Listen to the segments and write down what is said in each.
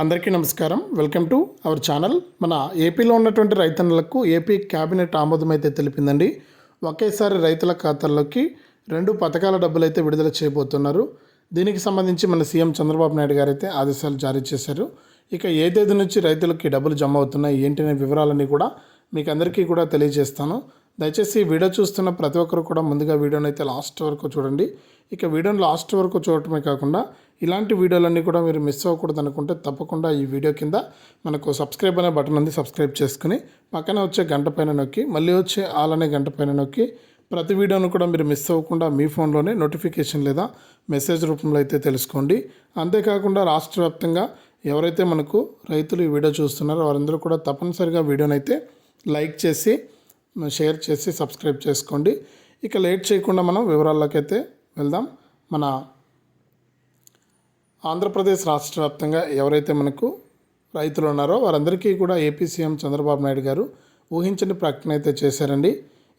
అందరికీ నమస్కారం. Welcome to our channel. మన ఏపీలో ఉన్నటువంటి రైతన్నలకు ఏపీ క్యాబినెట్ ఆమోదం అయితే తెలిపిందండి. ఒకేసారి రైతుల ఖాతాల్లోకి రెండు పథకాల డబ్బులు అయితే విడుదల చేయబోతున్నారు. దీనికి సంబంధించి మన సీఎం చంద్రబాబు నాయుడు గారు అయితే ఆదేశాలు జారీ చేశారు. ఇక ఏ తేదీ నుంచి రైతులకి డబ్బులు జమ అవుతున్నాయి ఏంటి అనే వివరాలన్నీ కూడా మీకు అందరికీ కూడా తెలియజేస్తాను. దయచేసి వీడియో చూస్తున్న ప్రతి ఒక్కరు కూడా ముందుగా వీడియోని అయితే లాస్ట్ వరకు చూడండి. ఇక వీడియోని లాస్ట్ వరకు చూడటమే కాకుండా ఇలాంటి వీడియోలన్నీ కూడా మీరు మిస్ అవ్వకూడదు అనుకుంటే తప్పకుండా ఈ వీడియో కింద మనకు సబ్స్క్రైబ్ అనే బటన్ ఉంది సబ్స్క్రైబ్ చేసుకుని పక్కన వచ్చే గంట పైన నొక్కి మళ్ళీ వచ్చే ఆల్ అనే గంట పైన నొక్కి ప్రతి వీడియోను కూడా మీరు మిస్ అవ్వకుండా మీ ఫోన్లోనే నోటిఫికేషన్ లేదా మెసేజ్ రూపంలో అయితే తెలుసుకోండి. అంతేకాకుండా రాష్ట్ర వ్యాప్తంగా ఎవరైతే మనకు రైతులు ఈ వీడియో చూస్తున్నారో వారందరూ కూడా తప్పనిసరిగా వీడియోని అయితే లైక్ చేసి షేర్ చేసి సబ్స్క్రైబ్ చేసుకోండి. ఇక లేట్ చేయకుండా మనం వివరాల్లోకి అయితే వెళ్దాం. మన ఆంధ్రప్రదేశ్ రాష్ట్ర వ్యాప్తంగా ఎవరైతే మనకు రైతులు ఉన్నారో వారందరికీ కూడా ఏపీ సీఎం చంద్రబాబు నాయుడు గారు ఊహించని ప్రకటన అయితే చేశారండి.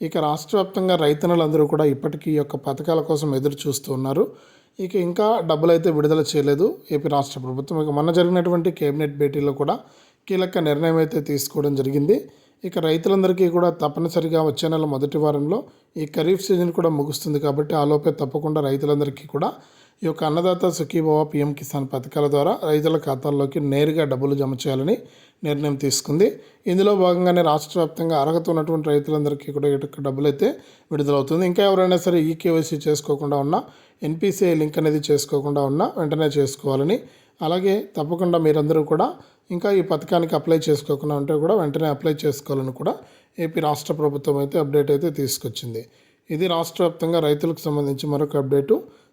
ఇక రాష్ట్ర వ్యాప్తంగా రైతన్నులందరూ కూడా ఇప్పటికీ యొక్క పథకాల కోసం ఎదురు చూస్తూ ఉన్నారు. ఇక ఇంకా డబ్బులు అయితే విడుదల చేయలేదు ఏపీ రాష్ట్ర ప్రభుత్వం. ఇక మొన్న జరిగినటువంటి కేబినెట్ భేటీలో కూడా కీలక నిర్ణయం అయితే తీసుకోవడం జరిగింది. ఇక రైతులందరికీ కూడా తప్పనిసరిగా వచ్చే నెల మొదటి వారంలో ఈ ఖరీఫ్ సీజన్ కూడా ముగుస్తుంది కాబట్టి ఆలోపే తప్పకుండా రైతులందరికీ కూడా ఈ యొక్క అన్నదాత సుఖీభవ పిఎం కిసాన్ పథకాల ద్వారా రైతుల ఖాతాల్లోకి నేరుగా డబ్బులు జమ చేయాలని నిర్ణయం తీసుకుంది. ఇందులో భాగంగానే రాష్ట్ర వ్యాప్తంగా అర్హత ఉన్నటువంటి రైతులందరికీ కూడా ఇటు డబ్బులు అయితే విడుదలవుతుంది. ఇంకా ఎవరైనా సరే ఈ కేవైసీ చేసుకోకుండా ఉన్నా ఎన్పిసిఐ లింక్ అనేది చేసుకోకుండా ఉన్నా వెంటనే చేసుకోవాలని అలాగే తప్పకుండా మీరందరూ కూడా ఇంకా ఈ పథకానికి అప్లై చేసుకోకుండా ఉంటే కూడా వెంటనే అప్లై చేసుకోవాలని కూడా ఏపీ రాష్ట్ర ప్రభుత్వం అయితే అప్డేట్ అయితే తీసుకొచ్చింది. ఇది రాష్ట్ర వ్యాప్తంగా రైతులకు సంబంధించి మరొక అప్డేటు.